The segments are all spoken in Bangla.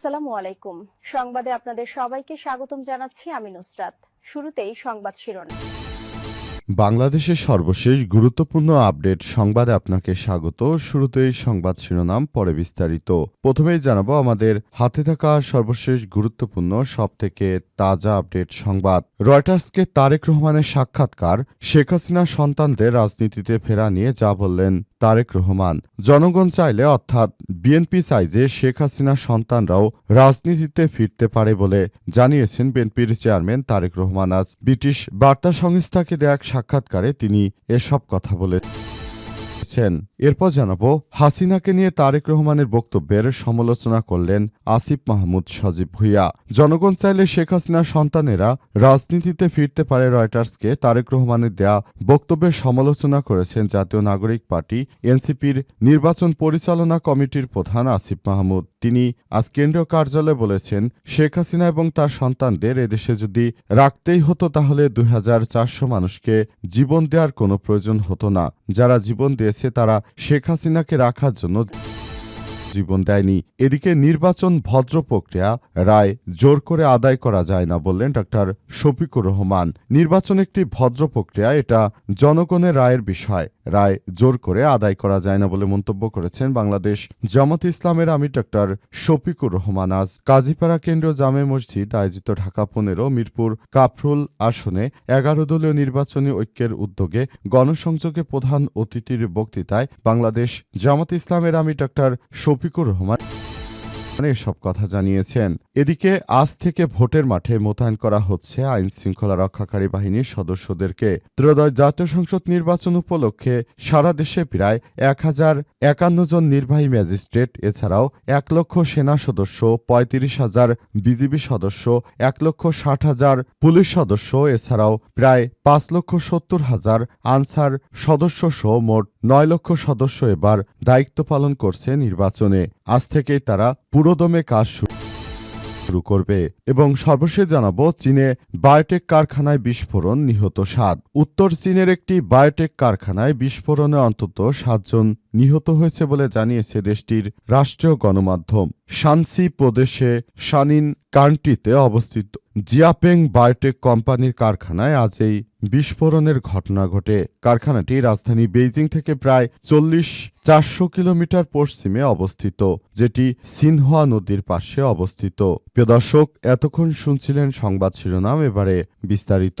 আসসালামু আলাইকুম। সংবাদে আপনাদের সবাইকে স্বাগতম জানাচ্ছি আমি নুসরাত। শুরুতেই সংবাদ শিরোনাম। বাংলাদেশের সর্বশেষ গুরুত্বপূর্ণ আপডেট সংবাদে আপনাকে স্বাগত। শুরুতেই সংবাদ শিরোনাম, পরে বিস্তারিত। প্রথমেই জানাব আমাদের হাতে থাকা সর্বশেষ গুরুত্বপূর্ণ, সবথেকে তাজা আপডেট সংবাদ। রয়টার্সকে তারেক রহমানের সাক্ষাৎকার, শেখ হাসিনার সন্তানদের রাজনীতিতে ফেরা নিয়ে যা বললেন তারেক রহমান। জনগণ চাইলে অর্থাৎ বিএনপি চাইজে শেখ হাসিনার সন্তানরাও রাজনীতিতে ফিরতে পারে বলে জানিয়েছেন বিএনপির চেয়ারম্যান তারেক রহমান। আজ ব্রিটিশ বার্তা সংস্থাকে দেয়া এক সাক্ষাৎকারে তিনি এসব কথা বলেছেন এরপর জানাব, হাসিনাকে নিয়ে তারেক রহমানের বক্তব্যের সমালোচনা করলেন আসিফ মাহমুদ সজীব ভুইয়া। জনগণ চাইলে শেখ হাসিনার সন্তানেরা রাজনীতিতে ফিরতে পারে রয়টার্সকে তারেক রহমানের দেয়া বক্তব্যের সমালোচনা করেছেন জাতীয় নাগরিক পার্টি, এনসিপির নির্বাচন পরিচালনা কমিটির প্রধান আসিফ মাহমুদ। তিনি আজ কেন্দ্রীয় কার্যালয়ে বলেছেন, শেখ হাসিনা এবং তার সন্তানদের এদেশে যদি রাখতেই হতো তাহলে দুই হাজার চারশো মানুষকে জীবন দেওয়ার কোনো প্রয়োজন হতো না। যারা জীবন দিয়েছে তারা শেখ হাসিনাকে রাখার জন্য জীবন দেয়নি। এদিকে নির্বাচন ভদ্র প্রক্রিয়া রায় জোর করে আদায় করা যায় না বললেন ডক্টর শফিকুর রহমান। নির্বাচন একটি ভদ্র প্রক্রিয়া, এটা জনগণের রায়ের বিষয়। রায় জোর করে আদায় করা যায় না বলে মন্তব্য করেছেন বাংলাদেশ জামাত ইসলামের আমির ডক্টর শফিকুর রহমান। আজ কাজীপাড়া কেন্দ্রীয় জামে মসজিদ আয়োজিত ঢাকা পনেরো মিরপুর কাফরুল আসনে এগারো দলীয় নির্বাচনী ঐক্যের উদ্যোগে গণসংযোগে প্রধান অতিথির বক্তৃতায় বাংলাদেশ জামাত ইসলামের আমির ডক্টর শফিকুর রহমান। এসব কথা জানিয়েছেন। এদিকে আজ থেকে ভোটের মাঠে মোতায়েন করা হচ্ছে আইন শৃঙ্খলা রক্ষাকারী বাহিনীর সদস্যদেরকে। ত্রয়োদশ জাতীয় সংসদ নির্বাচন উপলক্ষে সারা দেশে প্রায় এক হাজার একান্ন জন নির্বাহী ম্যাজিস্ট্রেট, এছাড়াও এক লক্ষ সেনা সদস্য, পঁয়ত্রিশ হাজার বিজিবি সদস্য, এক লক্ষ ষাট হাজার পুলিশ সদস্য, এছাড়াও প্রায় পাঁচ লক্ষ সত্তর হাজার আনসার সদস্য সহ মোট নয় লক্ষ সদস্য এবার দায়িত্ব পালন করছে নির্বাচনে। আজ থেকেই তারা পুরোদমে কাজ শুরু করবে এবং সর্বশেষ জানাব চীনে বায়োটেক কারখানায় বিস্ফোরণ, নিহত সাত। উত্তর চীনের একটি বায়োটেক কারখানায় বিস্ফোরণে অন্তত সাতজন নিহত হয়েছে বলে জানিয়েছে দেশটির রাষ্ট্রীয় গণমাধ্যম। শানসি প্রদেশে শানিন কান্ট্রিতে অবস্থিত জিয়াপেং বায়োটেক কোম্পানির কারখানায় আজ এই বিস্ফোরণের ঘটনা ঘটে। কারখানাটি রাজধানী বেইজিং থেকে প্রায় চল্লিশ চারশো কিলোমিটার পশ্চিমে অবস্থিত, যেটি সিনহুয়া নদীর পাশে অবস্থিত। প্রিয় দর্শক, এতক্ষণ শুনছিলেন সংবাদ শিরোনাম, এবারে বিস্তারিত।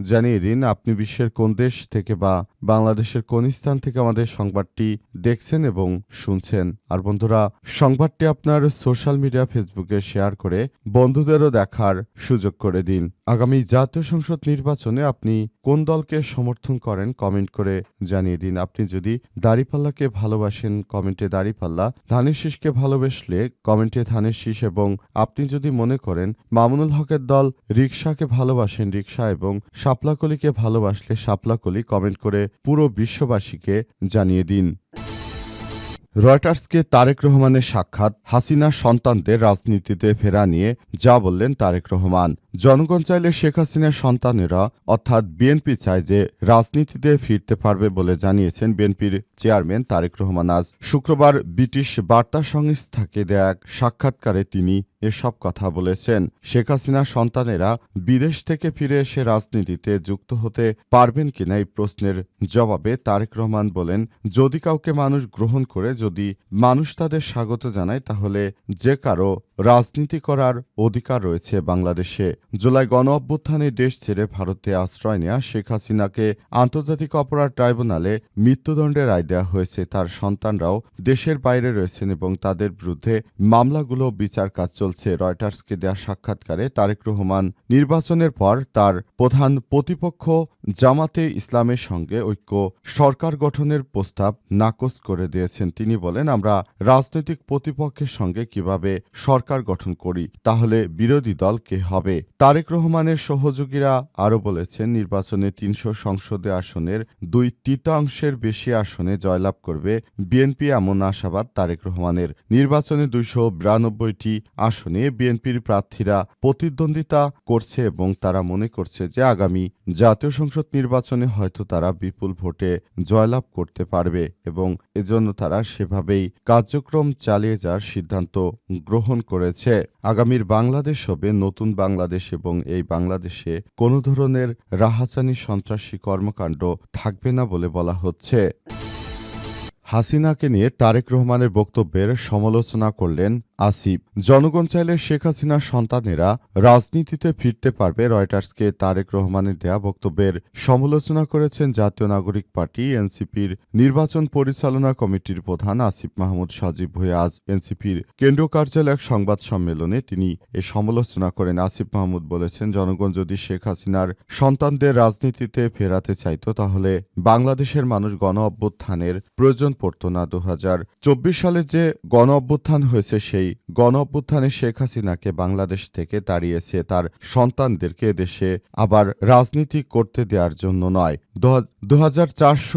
জানিয়ে দিন, আপনি বিশ্বের কোন দেশ থেকে বা বাংলাদেশের কোন স্থান থেকে আমাদের সংবাদটি দেখছেন এবং শুনছেন। আর বন্ধুরা, সংবাদটি আপনার সোশ্যাল মিডিয়া ফেসবুকে শেয়ার করে বন্ধুদেরও দেখার সুযোগ করে দিন। আগামী জাতীয় সংসদ নির্বাচনে আপনি কোন দলকে সমর্থন করেন কমেন্ট করে জানিয়ে দিন। আপনি যদি দাড়িপাল্লাকে ভালোবাসেন, কমেন্টে দাড়িপাল্লা, ধানের শীষকে ভালোবাসলে কমেন্টে ধানের শীষ এবং আপনি যদি মনে করেন মামুনুল হকের দল রিকশাকে ভালোবাসেন রিক্সা এবং শাপলাকলিকে ভালোবাসলে শাপলাকলি কমেন্ট করে পুরো বিশ্ববাসীকে জানিয়ে দিন। রয়টার্সকে তারেক রহমানের সাক্ষাৎ, হাসিনার সন্তানদের রাজনীতিতে ফেরা নিয়ে যা বললেন তারেক রহমান। জনগণ চাইলে শেখ হাসিনার সন্তানেরা, অর্থাৎ বিএনপি চায় যে রাজনীতিতে ফিরতে পারবে বলে জানিয়েছেন বিএনপির চেয়ারম্যান তারেক রহমান। আজ শুক্রবার ব্রিটিশ বার্তা সংস্থাকে দেয়া এক সাক্ষাৎকারে তিনি এসব কথা বলেছেন। শেখ হাসিনার সন্তানেরা বিদেশ থেকে ফিরে এসে রাজনীতিতে যুক্ত হতে পারবেন কিনা এই প্রশ্নের জবাবে তারেক রহমান বলেন, যদি কাউকে মানুষ গ্রহণ করে, যদি মানুষ তাদের স্বাগত জানায়, তাহলে যে কারও রাজনীতি করার অধিকার রয়েছে বাংলাদেশে। জুলাই গণ অভ্যুত্থানে দেশ ছেড়ে ভারতে আশ্রয় নেয়া শেখ হাসিনাকে আন্তর্জাতিক অপরাধ ট্রাইব্যুনালে মৃত্যুদণ্ডের রায় দেওয়া হয়েছে। তার সন্তানরাও দেশের বাইরে রয়েছেন এবং তাদের বিরুদ্ধে মামলাগুলো বিচার কাজ রয়টার্সকে দেওয়া সাক্ষাৎকারে তারেক রহমান নির্বাচনের পর তার প্রধান প্রতিপক্ষ জামাতে ইসলামের সঙ্গে ঐক্য সরকার গঠনের প্রস্তাব নাকচ করে দিয়েছেন। তিনি বলেন, আমরা রাজনৈতিক প্রতিপক্ষের সঙ্গে কীভাবে সরকার গঠন করি, তাহলে বিরোধী দল কে হবে? তারেক রহমানের সহযোগীরা আরও বলেছেন, নির্বাচনে তিনশো সংসদে আসনের দুই তৃতীয়াংশের বেশি আসনে জয়লাভ করবে বিএনপি এমন আশাবাদ তারেক রহমানের। নির্বাচনে দুইশো বিরানব্বইটি আসন আসনে বিএনপির প্রার্থীরা প্রতিদ্বন্দ্বিতা করছে এবং তারা মনে করছে যে আগামী জাতীয় সংসদ নির্বাচনে হয়তো তারা বিপুল ভোটে জয়লাভ করতে পারবে এবং এজন্য তারা সেভাবেই কার্যক্রম চালিয়ে যাওয়ার সিদ্ধান্ত গ্রহণ করেছে। আগামীর বাংলাদেশ হবে নতুন বাংলাদেশ এবং এই বাংলাদেশে কোনো ধরনের রাহাজানি সন্ত্রাসী কর্মকাণ্ড থাকবে না বলে বলা হচ্ছে। হাসিনাকে নিয়ে তারেক রহমানের বক্তব্যের সমালোচনা করলেন আসিফ। জনগণ চাইলে শেখ হাসিনার সন্তানেরা রাজনীতিতে ফিরতে পারবে, রয়টার্সকে তারেক রহমানের দেয়া বক্তব্যের সমালোচনা করেছেন জাতীয় নাগরিক পার্টি, এনসিপির নির্বাচন পরিচালনা কমিটির প্রধান আসিফ মাহমুদ সজীব ভুঁইয়া আজ এনসিপির কেন্দ্রীয় কার্যালয়ে এক সংবাদ সম্মেলনে তিনি এ সমালোচনা করেন। আসিফ মাহমুদ বলেছেন, জনগণ যদি শেখ হাসিনার সন্তানদের রাজনীতিতে ফেরাতে চাইত, তাহলে বাংলাদেশের মানুষ গণ অভ্যুত্থানের প্রয়োজন পড়ত না। দু হাজার চব্বিশ সালে যে গণ অভ্যুত্থান হয়েছে, সেই গণ অভ্যুত্থানে শেখ হাসিনাকে বাংলাদেশ থেকে তাড়িয়েছে তার সন্তানদেরকে দেশে আবার রাজনীতি করতে দেওয়ার জন্য নয়। দু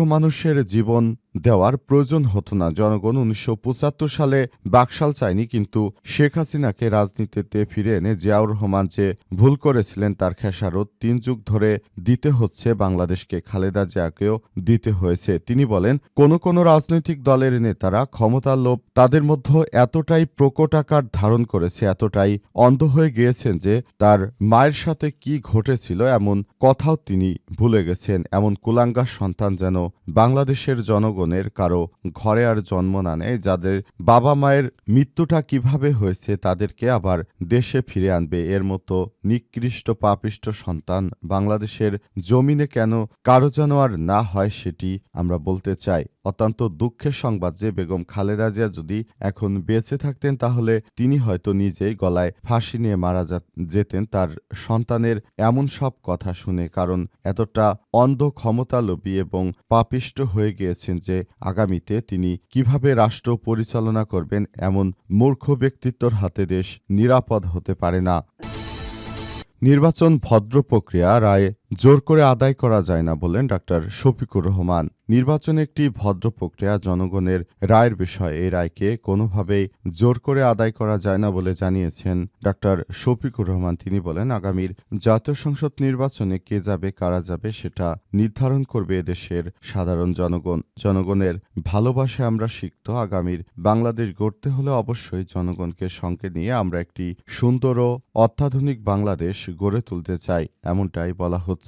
মানুষের জীবন দেওয়ার প্রয়োজন হতো না। জনগণ উনিশশো পঁচাত্তর সালে বাকশাল চায়নি, কিন্তু শেখ হাসিনাকে রাজনীতিতে ফিরে এনে জিয়াউর রহমান যে ভুল করেছিলেন তার খেসারত তিন যুগ ধরে দিতে হচ্ছে বাংলাদেশকে, খালেদা জিয়াকেও দিতে হয়েছে। তিনি বলেন, কোন কোন রাজনৈতিক দলের নেতারা ক্ষমতার লোভ তাদের মধ্যে এতটাই প্রকট আকার ধারণ করেছে, এতটাই অন্ধ হয়ে গিয়েছেন যে তার মায়ের সাথে কি ঘটেছিল এমন কথাও তিনি ভুলে গেছেন। এমন কুলাঙ্গার সন্তান যেন বাংলাদেশের জনগণের কারও ঘরে আর জন্ম না নেয়, যাদের বাবা মায়ের মৃত্যুটা কীভাবে হয়েছে তাদেরকে আবার দেশে ফিরে আনবে। এর মতো নিকৃষ্ট পাপিষ্ট সন্তান বাংলাদেশের জমিনে কেন কারও যেন আর না হয় সেটি আমরা বলতে চাই। অত্যন্ত দুঃখের সংবাদ যে বেগম খালেদা জিয়া যদি এখন বেঁচে থাকতেন, তাহলে তিনি হয়তো নিজেই গলায় ফাঁসি নিয়ে মারা যেতেন। তার সন্তানের এমন সব কথা শুনে, কারণ এতটা অন্ধ ক্ষমতালোভী এবং পাপিষ্ট হয়ে গিয়েছেন যে আগামীতে তিনি কীভাবে রাষ্ট্র পরিচালনা করবেন, এমন মূর্খ ব্যক্তিত্বর হাতে দেশ নিরাপদ হতে পারে না। নির্বাচন ভদ্র প্রক্রিয়া, রায় জোর করে আদায় করা যায় না বলেন ডাক্তার শফিকুর রহমান। নির্বাচন একটি ভদ্র প্রক্রিয়া জনগণের রায়ের বিষয় এই রায়কে কোনোভাবেই জোর করে আদায় করা যায় না বলে জানিয়েছেন ডাক্তার শফিকুর রহমান। তিনি বলেন, আগামীর জাতীয় সংসদ নির্বাচনে কে যাবে, কারা যাবে সেটা নির্ধারণ করবে এদেশের সাধারণ জনগণ। জনগণের ভালোবাসা আমরা শিখত আগামীর বাংলাদেশ গড়তে হলে অবশ্যই জনগণকে সঙ্গে নিয়ে আমরা একটি সুন্দর ও অত্যাধুনিক বাংলাদেশ গড়ে তুলতে চাই। এমনটাই বলা হচ্ছে।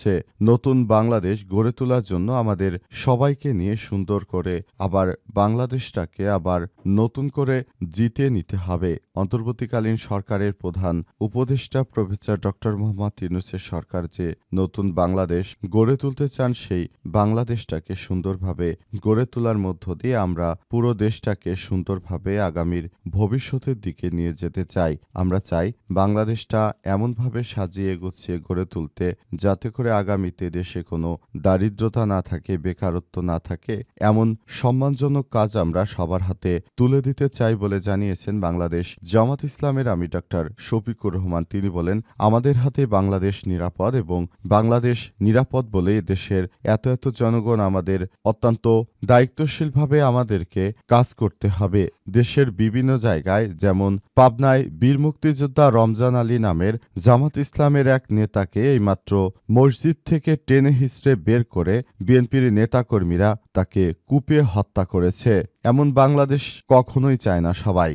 নতুন বাংলাদেশ গড়ে তোলার জন্য আমাদের সবাইকে নিয়ে সুন্দর করে আবার বাংলাদেশটাকে আবার নতুন করে জিতে নিতে হবে। অন্তর্বর্তীকালীন সরকারের প্রধান উপদেষ্টা প্রফেসর ডক্টর মোহাম্মদ ইউনুসের সরকার যে নতুন বাংলাদেশ গড়ে তুলতে চান, সেই বাংলাদেশটাকে সুন্দরভাবে গড়ে তোলার মধ্য দিয়ে আমরা পুরো দেশটাকে সুন্দরভাবে আগামীর ভবিষ্যতের দিকে নিয়ে যেতে চাই। আমরা চাই বাংলাদেশটা এমনভাবে সাজিয়ে গুছিয়ে গড়ে তুলতে, যাতে করে আগামীতে দেশে কোনো দারিদ্রতা না থাকে, বেকারত্ব না থাকে, এমন সম্মানজনক কাজ আমরা সবার হাতে তুলে দিতে চাই বলে জানিয়েছেন বাংলাদেশ জামাত ইসলামের আমি ডাক্তার শফিকুর রহমান। তিনি বলেন, আমাদের হাতে বাংলাদেশ নিরাপদ এবং বাংলাদেশ নিরাপদ বলে দেশের এত এত জনগণ আমাদের অত্যন্ত দায়িত্বশীলভাবে আমাদেরকে কাজ করতে হবে। দেশের বিভিন্ন জায়গায় যেমন পাবনায় বীর মুক্তিযোদ্ধা রমজান আলী নামের জামাত ইসলামের এক নেতাকে এইমাত্র মসজিদ থেকে টেনে হিসড়ে বের করে বিএনপির নেতাকর্মীরা তাকে কূপে হত্যা করেছে। এমন বাংলাদেশ কখনোই চায় না সবাই।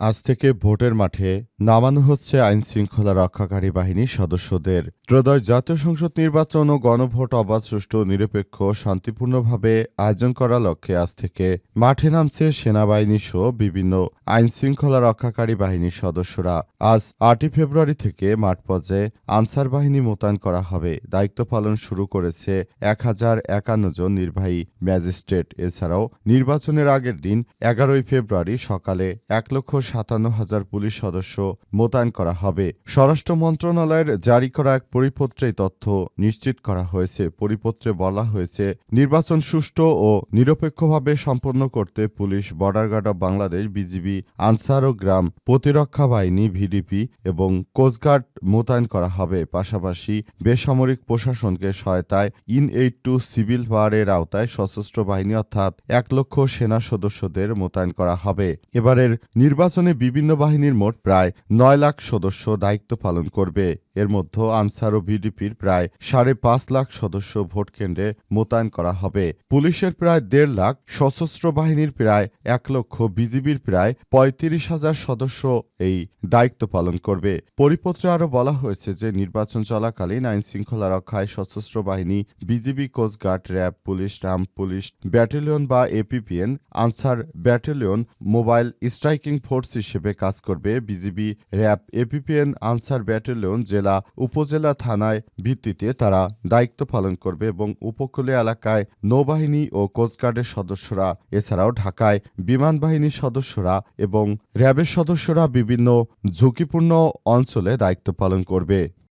আজ থেকে ভোটের মাঠে নামানো হচ্ছে আইন শৃঙ্খলা রক্ষাকারী বাহিনীর সদস্যদের। ত্রয়োদশ জাতীয় সংসদ নির্বাচন ও গণভোট অবাধ, সুষ্ঠু, নিরপেক্ষ, শান্তিপূর্ণভাবে আয়োজন করার লক্ষ্যে আজ থেকে মাঠে নামছে সেনাবাহিনী সহ বিভিন্ন আইন শৃঙ্খলা রক্ষাকারী বাহিনীর সদস্যরা। আজ আটই ফেব্রুয়ারি থেকে মাঠ পর্যায়ে আনসার বাহিনী মোতায়েন করা হবে। দায়িত্ব পালন শুরু করেছে এক হাজার একান্ন জন নির্বাহী ম্যাজিস্ট্রেট। এছাড়াও নির্বাচনের আগের দিন এগারোই ফেব্রুয়ারি সকালে এক লক্ষ সাতান্ন হাজার পুলিশ সদস্য মোতায়েন করা হবে। স্বরাষ্ট্র মন্ত্রণালয়ের জারি করা এক পরিপত্রে তথ্য নিশ্চিত করা হয়েছে। পরিপত্রে বলা হয়েছে, নির্বাচন সুষ্ঠু ও নিরপেক্ষভাবে সম্পন্ন করতে police Border Guard of Bangladesh, BGB, Ansar ও গ্রাম প্রতিরক্ষা বাহিনী, ভিডিপি এবং কোস্টগার্ড মোতায়েন করা হবে। পাশাপাশি বেসামরিক প্রশাসনকে সহায়তায় ইন এইট টু সিভিল ওয়ারের আওতায় সশস্ত্র বাহিনী অর্থাৎ এক লক্ষ সেনা সদস্যদের মোতায়েন করা হবে। এবারের নির্বাচনে বিভিন্ন বাহিনীর মোট প্রায় নয় লাখ সদস্য দায়িত্ব পালন করবে। এর মধ্যে আনসার ও ভিডিপির প্রায় সাড়ে পাঁচ লাখ সদস্য ভোট কেন্দ্রে মোতায়েন করা হবে। পুলিশের প্রায় দেড় লাখ, সশস্ত্র বাহিনীর প্রায় এক লক্ষ, বিজিবির প্রায় পঁয়ত্রিশ হাজার সদস্য এই দায়িত্ব পালন করবে। পরিপত্রে আরও বলা হয়েছে যে, নির্বাচন চলাকালীন আইন শৃঙ্খলা রক্ষায় সশস্ত্র বাহিনী, বিজিবি কোস্টগার্ড র্যাব, পুলিশ রাম পুলিশ, ব্যাটালিয়ন বা APBN, Ansar battalion mobile striking force হিসেবে কাজ করবে BGB RAB APBN Ansar battalion জেলা উপজেলা থানায় ভিত্তিতে তারা দায়িত্ব পালন করবে এবং উপকূলীয় এলাকায় নৌবাহিনী ও কোস্টগার্ডের সদস্যরা, এছাড়াও ঢাকায় বিমান বাহিনীর সদস্যরা এবং র্যাবের সদস্যরা বিভিন্ন ঝুঁকিপূর্ণ অঞ্চলে দায়িত্ব পালন করবে।